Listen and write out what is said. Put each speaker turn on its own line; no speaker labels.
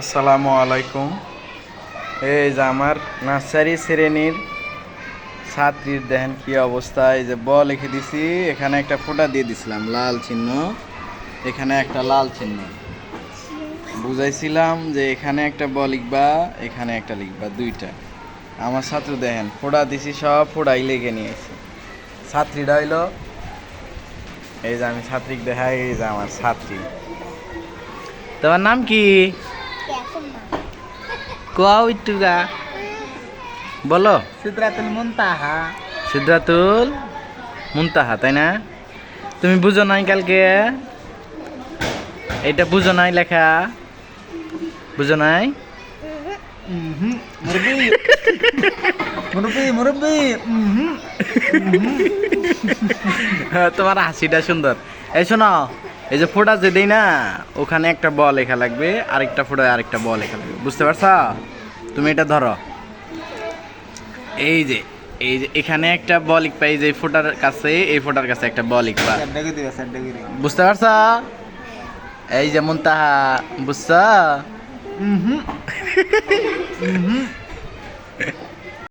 আসসালামু আলাইকুম। এই যে আমার নার্সারি শ্রেণির ছাত্রীর দেখেন কি অবস্থা। এই যে ব লিখে দিছি, এখানে একটা ফোঁটা দিয়ে দিছিলাম, লাল চিহ্ন। এখানে একটা লাল চিহ্ন। বুঝাইছিলাম যে এখানে একটা ব লিখবা, এখানে একটা লিখবা, দুইটা। আমার ছাত্র দেখেন ফোড়া দিছি, সব ফোড়াই লেগে নিয়েছে। ছাত্রীটা হইল, এই যে আমি ছাত্রীকে দেখাই, এই যে আমার ছাত্রী। তোমার নাম কি? কোয়াও বলো।
সিদ্রাতুল মুনতাহা।
সিদ্ধাতুল মুনতাহা তাই না? তুমি বুঝো নাই কালকে? এটা বুঝো নাই লেখা। বুঝো নাই?
মুরব্বি। মুরব্বি মুরব্বি।
তোমার হাসিটা সুন্দর। এই শোনো এই যে ফোটা যে দেই না ওখানে একটা ব লেখা লাগবে আরেকটা ফোটায় আরেকটা ব লেখা লাগবে। বুঝতে পারছ? তুমি এটা ধরো। এই যে এই যে এখানে একটা ব লিখবা এই যে ফোটার কাছে এই ফোটার কাছে একটা ব লিখবা।
সাড্ডাগি দিবা সাড্ডাগি দিবা।
বুঝতে পারছ? এই যেমন তাহা বুঝছ? হুম।
হুম।